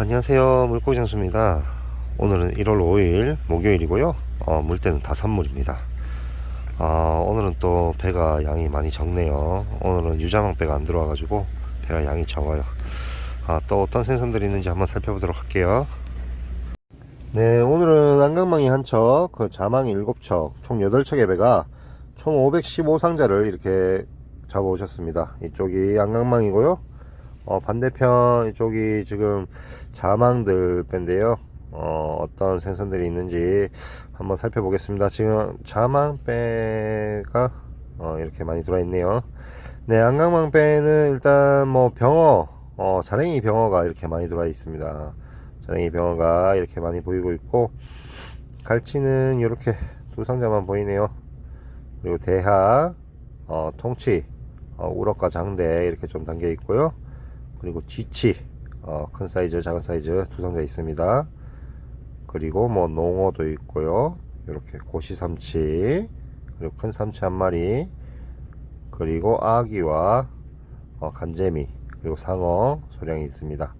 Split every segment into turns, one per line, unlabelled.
안녕하세요. 물고기 장수입니다. 오늘은 1월 5일 목요일이고요. 어, 물때는 다 산물입니다. 어, 오늘은 또 배가 양이 많이 적네요. 오늘은 유자망 배가 안 들어와 가지고 배가 양이 적어요. 아, 또 어떤 생선들이 있는지 한번 살펴보도록 할게요. 네 오늘은 안강망이 한척 그 자망이 7척 총 8척의 배가 총 515상자를 이렇게 잡아 오셨습니다. 이쪽이 안강망이고요 어, 반대편 이쪽이 지금 자망들 밴데요. 어, 어떤 생선들이 있는지 한번 살펴보겠습니다. 지금 자망배가 어, 이렇게 많이 들어있네요. 네, 안강망배는 일단 뭐 병어, 어, 자랭이 병어가 이렇게 많이 들어와 있습니다. 자랭이 병어가 이렇게 많이 보이고 있고, 갈치는 이렇게 두 상자만 보이네요. 그리고 대하, 어, 통치, 어, 우럭과 장대 이렇게 좀 담겨 있고요. 그리고 지치 어, 큰 사이즈 작은 사이즈 두 상자 있습니다. 그리고 뭐 농어도 있고요. 이렇게 고시 삼치 그리고 큰 삼치 한 마리 그리고 아기와 어, 간재미 그리고 상어 소량이 있습니다.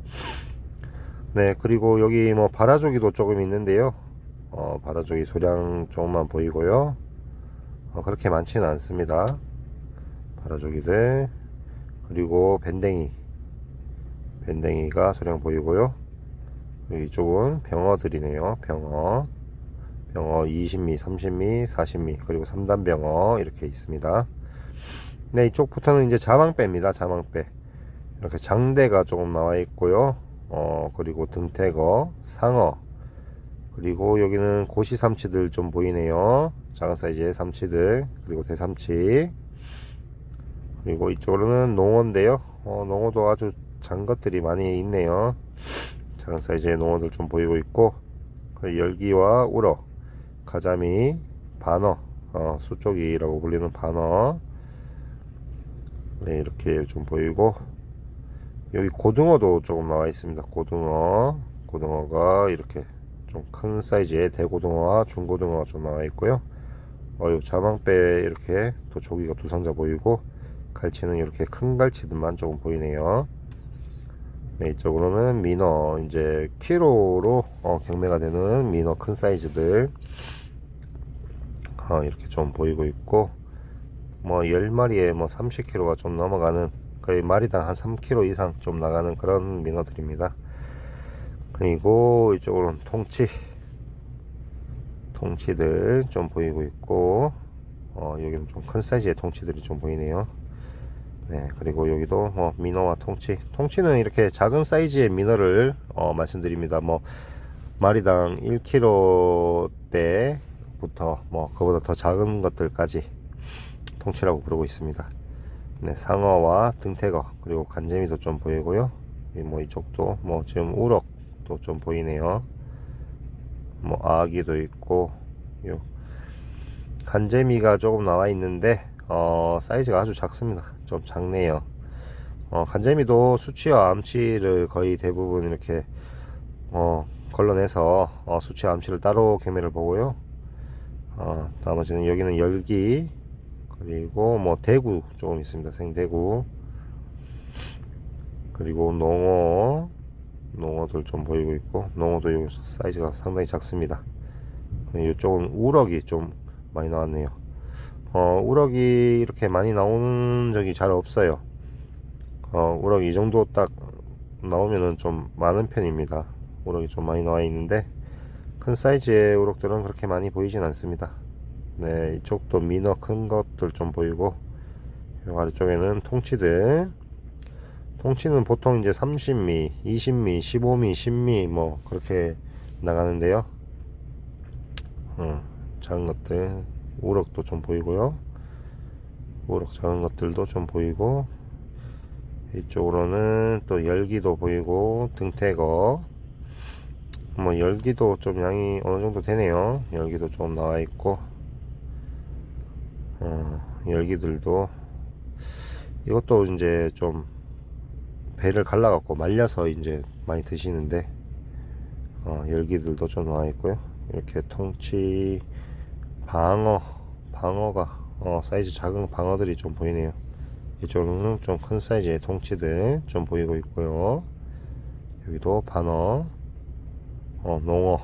네 그리고 여기 뭐 바라조기도 조금 있는데요. 어, 바라조기 소량 조금만 보이고요. 어, 그렇게 많지는 않습니다. 바라조기들 그리고 밴댕이 밴댕이가 소량 보이고요. 이쪽은 병어들이네요. 병어. 병어 20미, 30미, 40미, 그리고 3단 병어 이렇게 있습니다. 네, 이쪽부터는 이제 자망배입니다. 자망배. 이렇게 장대가 조금 나와 있고요. 어, 그리고 등태거, 상어, 그리고 여기는 고시 삼치들 좀 보이네요. 작은 사이즈의 삼치들, 그리고 대삼치. 그리고 이쪽으로는 농어인데요. 어, 농어도 아주 장 것들이 많이 있네요. 작은 사이즈의 농어들 좀 보이고 있고 열기와 우럭, 가자미, 반어, 어, 수쪽이라고 불리는 반어 네, 이렇게 좀 보이고 여기 고등어도 조금 나와 있습니다. 고등어, 고등어가 이렇게 좀 큰 사이즈의 대고등어와 중고등어가 좀 나와 있고요. 어유 자망배 이렇게 또 조기가 두 상자 보이고 갈치는 이렇게 큰 갈치들만 조금 보이네요. 네, 이쪽으로는 민어 이제 키로로 어, 경매가 되는 민어 큰 사이즈들 어, 이렇게 좀 보이고 있고 뭐 10마리에 뭐 30kg가 좀 넘어가는 거의 마리당 한 3kg 이상 좀 나가는 그런 민어들입니다. 그리고 이쪽으로는 통치 통치들 좀 보이고 있고 어, 여기는 좀 큰 사이즈의 통치들이 좀 보이네요. 네, 그리고 여기도 뭐 민어와 통치. 통치는 이렇게 작은 사이즈의 민어를 어, 말씀드립니다. 뭐 마리당 1kg대부터 뭐 그보다 더 작은 것들까지 통치라고 부르고 있습니다. 네, 상어와 등태거 그리고 간재미도 좀 보이고요. 뭐 이쪽도 뭐 지금 우럭도 좀 보이네요. 뭐 아기도 있고 요 간재미가 조금 나와 있는데 어, 사이즈가 아주 작습니다. 좀 작네요. 어, 간재미도 수치와 암치를 거의 대부분 이렇게 어, 걸러내서 어, 수치와 암치를 따로 개매를 보고요. 어, 나머지는 여기는 열기 그리고 뭐 대구 조금 있습니다. 생대구 그리고 농어 농어들 좀 보이고 있고 농어도 요 사이즈가 상당히 작습니다. 이쪽은 우럭이 좀 많이 나왔네요. 어, 우럭이 이렇게 많이 나오는 적이 잘 없어요. 어, 우럭이 이 정도 딱 나오면은 좀 많은 편입니다. 우럭이 좀 많이 나와 있는데 큰 사이즈의 우럭들은 그렇게 많이 보이진 않습니다. 네, 이쪽도 민어 큰 것들 좀 보이고 이 아래쪽에는 통치들 통치는 보통 이제 30미, 20미, 15미, 10미 뭐 그렇게 나가는데요. 어, 작은 것들 우럭도 좀 보이고요. 우럭 작은 것들도 좀 보이고 이쪽으로는 또 열기도 보이고 등태거 뭐 열기도 좀 양이 어느 정도 되네요. 열기도 좀 나와 있고 어, 열기들도 이것도 이제 좀 배를 갈라갖고 말려서 이제 많이 드시는데 어, 열기들도 좀 나와 있고요. 이렇게 통치 방어 방어가 어, 사이즈 작은 방어들이 좀 보이네요 이쪽은 좀큰 사이즈의 통치들 좀 보이고 있고요 여기도 반어, 어, 농어,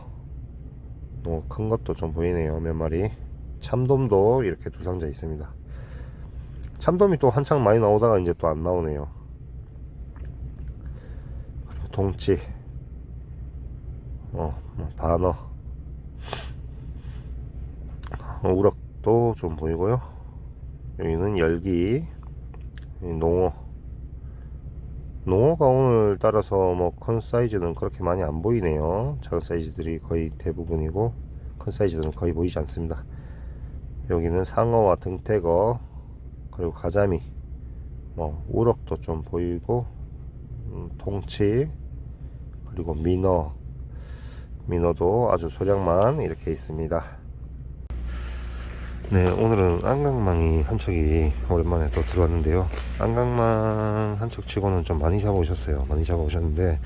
농어 큰 것도 좀 보이네요. 몇 마리. 참돔도 이렇게 두 상자 있습니다. 참돔이 또 한창 많이 나오다가 이제 또 안 나오네요. 동치, 어, 뭐 반어, 어, 우럭도 좀 보이고요. 여기는 열기, 이 농어. 농어가 오늘 따라서 뭐 큰 사이즈는 그렇게 많이 안 보이네요. 작은 사이즈들이 거의 대부분이고 큰 사이즈들은 거의 보이지 않습니다. 여기는 상어와 등태거 그리고 가자미, 뭐 우럭도 좀 보이고 음, 통치 그리고 민어, 민어도 아주 소량만 이렇게 있습니다. 네, 오늘은 안강망이 한 척이 오랜만에 또 들어왔는데요. 안강망 한 척 치고는 좀 많이 잡아 오셨어요. 많이 잡아 오셨는데,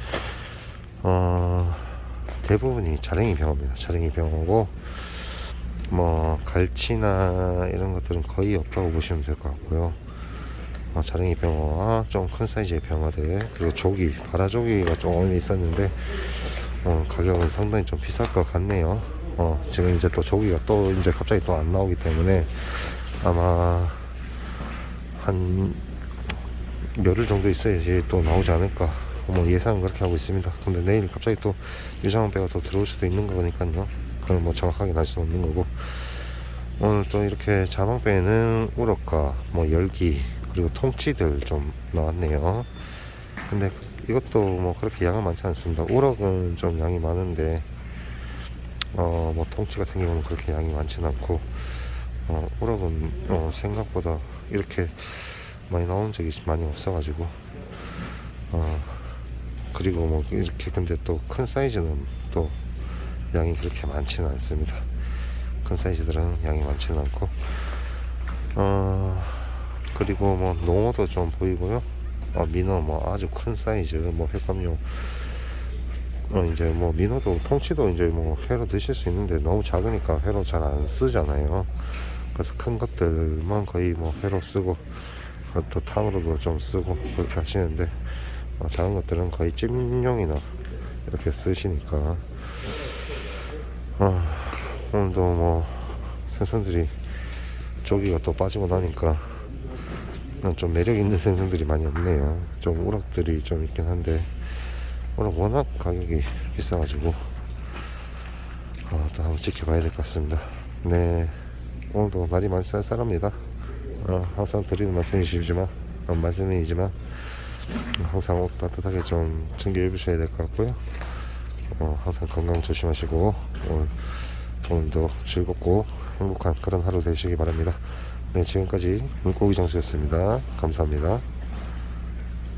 어, 대부분이 자랭이 병어입니다. 자랭이 병어고, 뭐, 갈치나 이런 것들은 거의 없다고 보시면 될 것 같고요. 어, 자랭이 병어와 좀 큰 사이즈의 병어들, 그리고 조기, 바라조기가 조금 있었는데, 어, 가격은 상당히 좀 비쌀 것 같네요. 어, 지금 이제 또 조기가 또 이제 갑자기 또 안 나오기 때문에 아마 한 열흘 정도 있어야지 또 나오지 않을까. 뭐 예상은 그렇게 하고 있습니다. 근데 내일 갑자기 또 유장한 배가 또 들어올 수도 있는 거니까요. 그건 뭐 정확하게 날 수는 없는 거고. 오늘 또 이렇게 자망배에는 우럭과 뭐 열기 그리고 통치들 좀 나왔네요. 근데 이것도 뭐 그렇게 양은 많지 않습니다. 우럭은 좀 양이 많은데 어, 뭐 통치 같은 경우는 그렇게 양이 많지는 않고 어, 우럭은 어, 생각보다 이렇게 많이 나온 적이 많이 없어가지고 어, 그리고 뭐 이렇게 근데 또 큰 사이즈는 또 양이 그렇게 많지는 않습니다. 큰 사이즈들은 양이 많지는 않고 어, 그리고 뭐 농어도 좀 보이고요. 어, 민어 뭐 아주 큰 사이즈 뭐 횟감용 어, 이제 뭐 민어도 통치도 이제 뭐 회로 드실 수 있는데 너무 작으니까 회로 잘 안 쓰잖아요. 그래서 큰 것들만 거의 뭐 회로 쓰고 또 탕으로도 좀 쓰고 그렇게 하시는데 어, 작은 것들은 거의 찜용이나 이렇게 쓰시니까 어, 오늘도 뭐 생선들이 조기가 또 빠지고 나니까 어, 좀 매력 있는 생선들이 많이 없네요. 좀 우럭들이 좀 있긴 한데 오늘 워낙 가격이 비싸가지고 어, 또 한번 지켜봐야 될 것 같습니다. 네, 오늘도 날이 많이 쌀쌀합니다. 어, 항상 드리는 말씀이시지만 어, 말씀이지만 항상 옷 따뜻하게 좀 챙겨 입으셔야 될 것 같고요. 어, 항상 건강 조심하시고 오늘, 오늘도 즐겁고 행복한 그런 하루 되시기 바랍니다. 네, 지금까지 물고기 장수였습니다. 감사합니다.